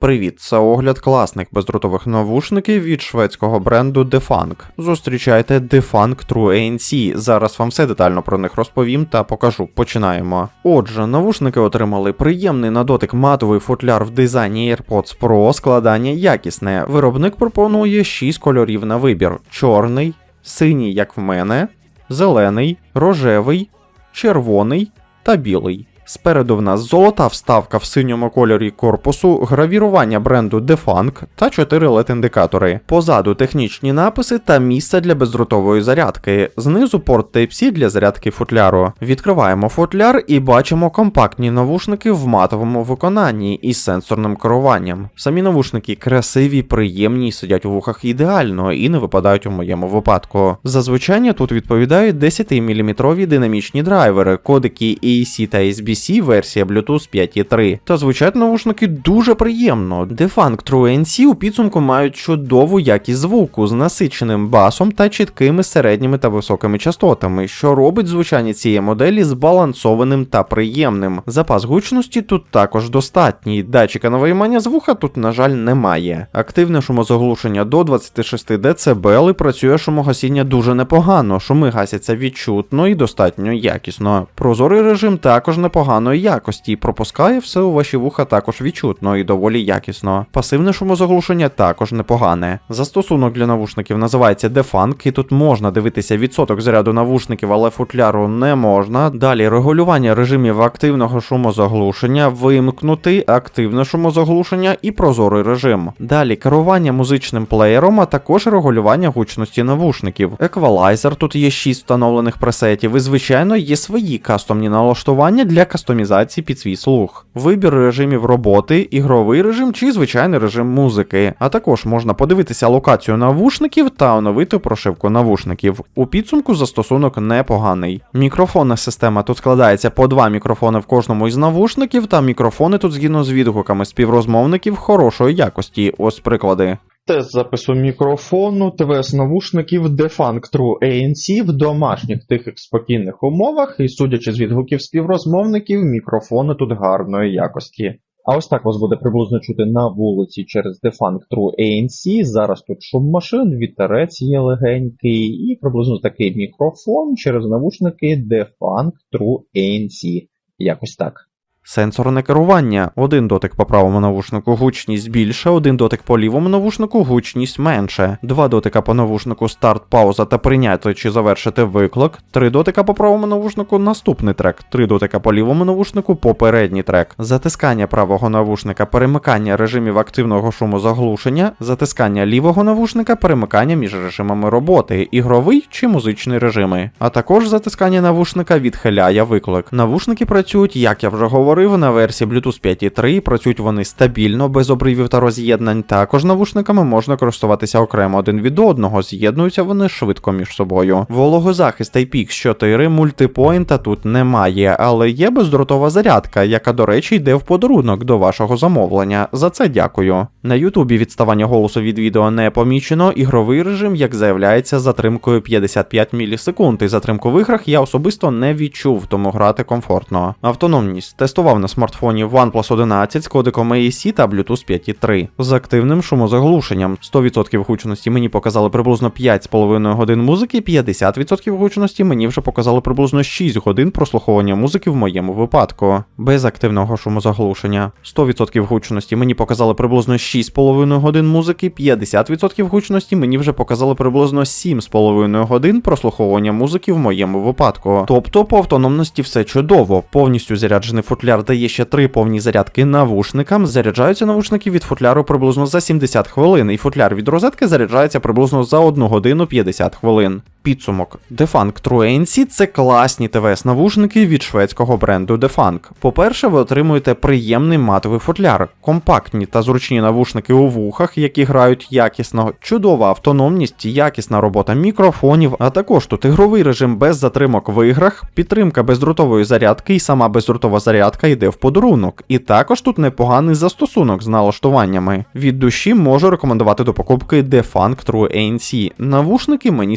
Привіт, це огляд класних бездротових навушників від шведського бренду Defunk. Зустрічайте Defunk True ANC. Зараз вам все детально про них розповім та покажу. Починаємо. Отже, навушники отримали приємний на дотик матовий футляр в дизайні AirPods Pro, складання якісне. Виробник пропонує 6 кольорів на вибір: чорний, синій, як в мене, зелений, рожевий, червоний та білий. Спереду в нас золота вставка в синьому кольорі корпусу, гравірування бренду Defunk та 4 LED-індикатори. Позаду технічні написи та місце для бездротової зарядки. Знизу порт Type-C для зарядки футляру. Відкриваємо футляр і бачимо компактні навушники в матовому виконанні із сенсорним керуванням. Самі навушники красиві, приємні сидять у вухах ідеально і не випадають у моєму випадку. Зазвичай тут відповідають 10-мм динамічні драйвери, кодики AEC та SBC версія Bluetooth 5.3. Та звучать навушники дуже приємно. Defunk True NC у підсумку мають чудову якість звуку з насиченим басом та чіткими середніми та високими частотами, що робить звучання цієї моделі збалансованим та приємним. Запас гучності тут також достатній. Датчика на виймання звука тут, на жаль, немає. Активне шумозаглушення до 26 дБ і працює шумогасіння дуже непогано. Шуми гасяться відчутно і достатньо якісно. Прозорий режим також непоганої якості і пропускає все у ваші вуха також відчутно і доволі якісно. Пасивне шумозаглушення також непогане. Застосунок для навушників називається Defunk, і тут можна дивитися відсоток заряду навушників, але футляру не можна. Далі регулювання режимів активного шумозаглушення, вимкнути активне шумозаглушення і прозорий режим. Далі керування музичним плеєром, а також регулювання гучності навушників. Еквалайзер, тут є 6 встановлених пресетів, і звичайно є свої кастомні налаштування для кастомізації під свій слух. Вибір режимів роботи, ігровий режим чи звичайний режим музики. А також можна подивитися локацію навушників та оновити прошивку навушників. У підсумку застосунок непоганий. Мікрофонна система тут складається по два мікрофони в кожному із навушників, та мікрофони тут згідно з відгуками співрозмовників хорошої якості. Ось приклади. Тест запису мікрофону, ТВС навушників Defunk True ANC в домашніх тихих спокійних умовах, і судячи з відгуків співрозмовників, мікрофони тут гарної якості. А ось так вас буде приблизно чути на вулиці через Defunk True ANC. Зараз тут шум машин, вітерець є легенький, і приблизно такий мікрофон через навушники Defunk True ANC. Якось так. Сенсорне керування. Один дотик по правому навушнику гучність більше, один дотик по лівому навушнику гучність менше. Два дотика по навушнику старт, пауза та прийняти чи завершити виклик. Три дотика по правому навушнику наступний трек. Три дотика по лівому навушнику попередній трек. Затискання правого навушника, перемикання режимів активного шумозаглушення, затискання лівого навушника, перемикання між режимами роботи, ігровий чи музичний режими. А також затискання навушника відхиляє виклик. Навушники працюють, як я вже говорив на версії Bluetooth 5.3 працюють вони стабільно, без обривів та роз'єднань. Також навушниками можна користуватися окремо один від одного, з'єднуються вони швидко між собою. Вологозахист IPX4 мультипоінта тут немає, але є бездротова зарядка, яка, до речі, йде в подарунок до вашого замовлення. За це дякую. На Ютубі відставання голосу від відео не помічено. Ігровий режим, як заявляється, затримкою 55 мілісекунд. І затримку в іграх я особисто не відчув, тому грати комфортно. Автономність тестував на смартфоні OnePlus 11 з кодиком AEC та Bluetooth 5.3 з активним шумозаглушенням. 100% гучності мені показали приблизно 5,5 годин музики, 50% гучності мені вже показали приблизно 6 годин прослуховування музики в моєму випадку. Без активного шумозаглушення. 100% гучності мені показали приблизно 6,5 годин музики, 50% гучності мені вже показали приблизно 7,5 годин прослуховування музики в моєму випадку. Тобто по автономності все чудово, повністю заряджений футляр дає ще три повні зарядки навушникам. Заряджаються навушники від футляру приблизно за 70 хвилин, і футляр від розетки заряджається приблизно за 1 годину 50 хвилин. Підсумок. Defunk True ANC – це класні ТВС-навушники від шведського бренду Defunk. По-перше, ви отримуєте приємний матовий футляр, компактні та зручні навушники у вухах, які грають якісно, чудова автономність, якісна робота мікрофонів, а також тут ігровий режим без затримок в іграх, підтримка бездротової зарядки, і сама бездротова зарядка йде в подарунок. І також тут непоганий застосунок з налаштуваннями. Від душі можу рекомендувати до покупки Defunk True ANC. Навушники мені